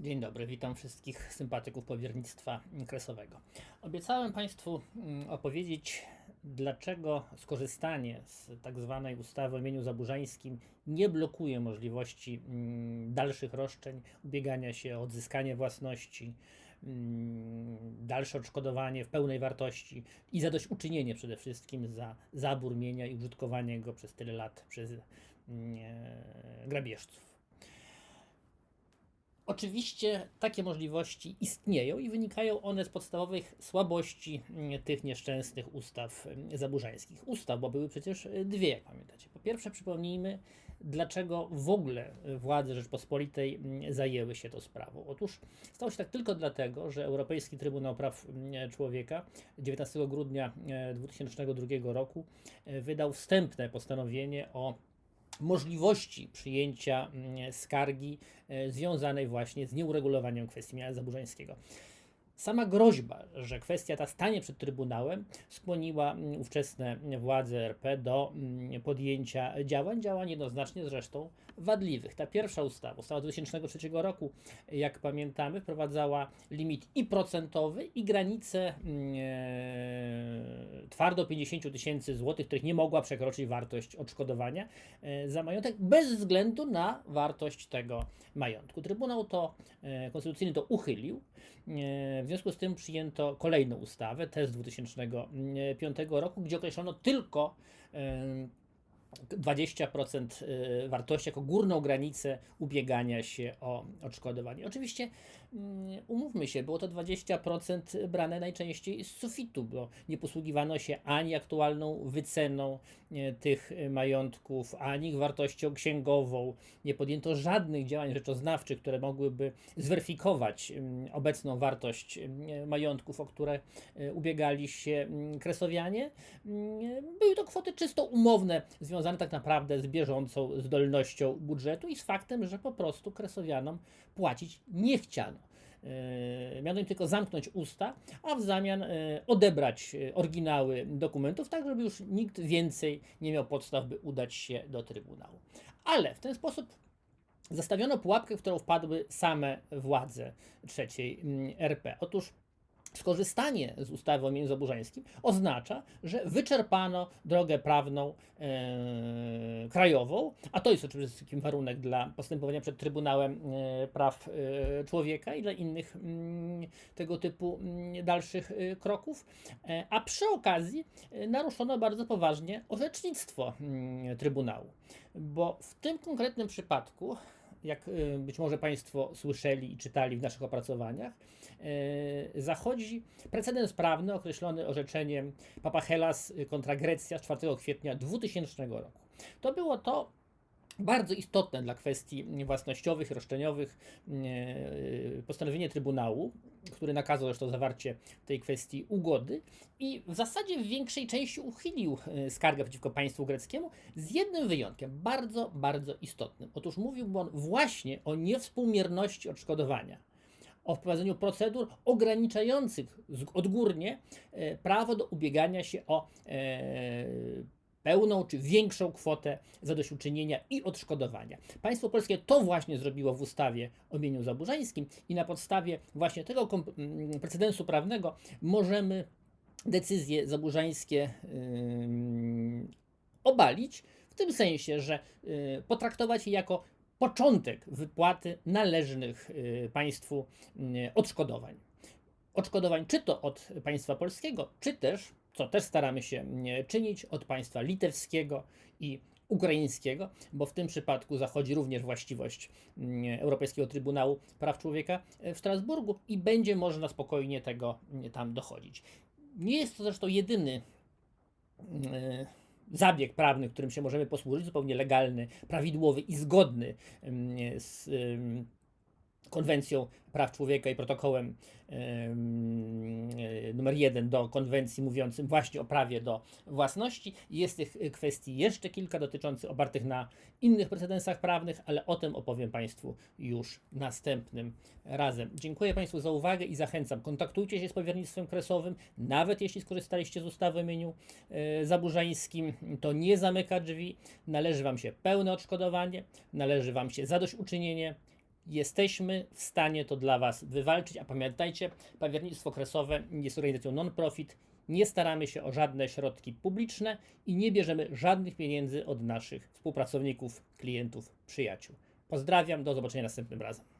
Dzień dobry, witam wszystkich sympatyków powiernictwa kresowego. Obiecałem Państwu mm, opowiedzieć, dlaczego skorzystanie z tak zwanej ustawy o imieniu zaburzańskim nie blokuje możliwości mm, dalszych roszczeń, ubiegania się o odzyskanie własności, mm, dalsze odszkodowanie w pełnej wartości i zadośćuczynienie przede wszystkim za zabór mienia i użytkowanie go przez tyle lat przez e, grabieżców. Oczywiście takie możliwości istnieją i wynikają one z podstawowych słabości mm, tych nieszczęsnych ustaw mm, zaburzańskich. Ustaw, bo były przecież y, dwie, jak pamiętacie. Po pierwsze, przypomnijmy, dlaczego w ogóle władze Rzeczpospolitej mm, zajęły się tą sprawą. Otóż stało się tak tylko dlatego, że Europejski Trybunał Praw Człowieka 19 grudnia 2002 roku y, wydał wstępne postanowienie o możliwości przyjęcia mm, skargi e, związanej właśnie z nieuregulowaniem kwestii mienia zaburzańskiego. Sama groźba, że kwestia ta stanie przed Trybunałem, skłoniła mm, ówczesne władze RP do mm, podjęcia działań, działań jednoznacznie zresztą wadliwych. Ta pierwsza ustawa, ustawa 2003 roku, jak pamiętamy, wprowadzała limit i procentowy, i granicę e, twardo 50 tysięcy złotych, których nie mogła przekroczyć wartość odszkodowania e, za majątek, bez względu na wartość tego majątku. Trybunał to e, konstytucyjny to uchylił. E, w związku z tym przyjęto kolejną ustawę, test 2005 roku, gdzie określono tylko 20% y, wartości jako górną granicę ubiegania się o odszkodowanie. Oczywiście mm, umówmy się, było to 20% brane najczęściej z sufitu, bo nie posługiwano się ani aktualną wyceną y, tych majątków, ani ich wartością księgową. Nie podjęto żadnych działań rzeczoznawczych, które mogłyby zweryfikować obecną wartość y, majątków, o które ubiegali się kresowianie. Były to kwoty czysto umowne, związane związane tak naprawdę z bieżącą zdolnością budżetu i z faktem, że po prostu kresowianom płacić nie chciano. Yy, miano im tylko zamknąć usta, a w zamian yy, odebrać yy, oryginały dokumentów, tak żeby już nikt więcej nie miał podstaw, by udać się do Trybunału. Ale w ten sposób zastawiono pułapkę, w którą wpadły same władze trzeciej mm, RP. Otóż Skorzystanie z ustawy o mieniu zaburzańskim oznacza, że wyczerpano drogę prawną e, krajową, a to jest oczywiście warunek dla postępowania przed Trybunałem e, Praw e, Człowieka i dla innych m, mm, tego typu m, mm, dalszych e, kroków, a przy okazji naruszono bardzo poważnie orzecznictwo mm, Trybunału, bo w tym konkretnym przypadku jak y, być może Państwo słyszeli i czytali w naszych opracowaniach, y, zachodzi precedens prawny określony orzeczeniem Papachelas kontra Grecja z 4 kwietnia 2000 roku. To było to bardzo istotne dla kwestii własnościowych, roszczeniowych e, postanowienie Trybunału, który nakazał zresztą zawarcie tej kwestii ugody i w zasadzie w większej części uchylił e, skargę przeciwko państwu greckiemu z jednym wyjątkiem, bardzo, bardzo istotnym. Otóż mówił on właśnie o niewspółmierności odszkodowania o wprowadzeniu procedur ograniczających odgórnie e, prawo do ubiegania się o pełną czy większą kwotę zadośćuczynienia i odszkodowania. Państwo polskie to właśnie zrobiło w ustawie o mieniu zaburzańskim i na podstawie właśnie tego mm, precedensu prawnego możemy decyzje zaburzańskie yy, obalić, w tym sensie, że yy, potraktować je jako początek wypłaty należnych yy, państwu yy, odszkodowań. Odszkodowań czy to od państwa polskiego, czy też co też staramy się czynić od państwa litewskiego i ukraińskiego, bo w tym przypadku zachodzi również właściwość Europejskiego Trybunału Praw Człowieka w Strasburgu i będzie można spokojnie tego tam dochodzić. Nie jest to zresztą jedyny zabieg prawny, którym się możemy posłużyć, zupełnie legalny, prawidłowy i zgodny z konwencją praw człowieka i protokołem numer jeden do konwencji mówiącym właśnie o prawie do własności. Jest tych kwestii jeszcze kilka dotyczących opartych na innych precedensach prawnych, ale o tym opowiem Państwu już następnym razem. Dziękuję Państwu za uwagę i zachęcam. Kontaktujcie się z powiernictwem kresowym, nawet jeśli skorzystaliście z ustawy o imieniu e, zaburzańskim, to nie zamyka drzwi. Należy Wam się pełne odszkodowanie, należy Wam się zadośćuczynienie jesteśmy w stanie to dla Was wywalczyć. A pamiętajcie, Powiernictwo Kresowe jest organizacją non-profit. Nie staramy się o żadne środki publiczne i nie bierzemy żadnych pieniędzy od naszych współpracowników, klientów, przyjaciół. Pozdrawiam, do zobaczenia następnym razem.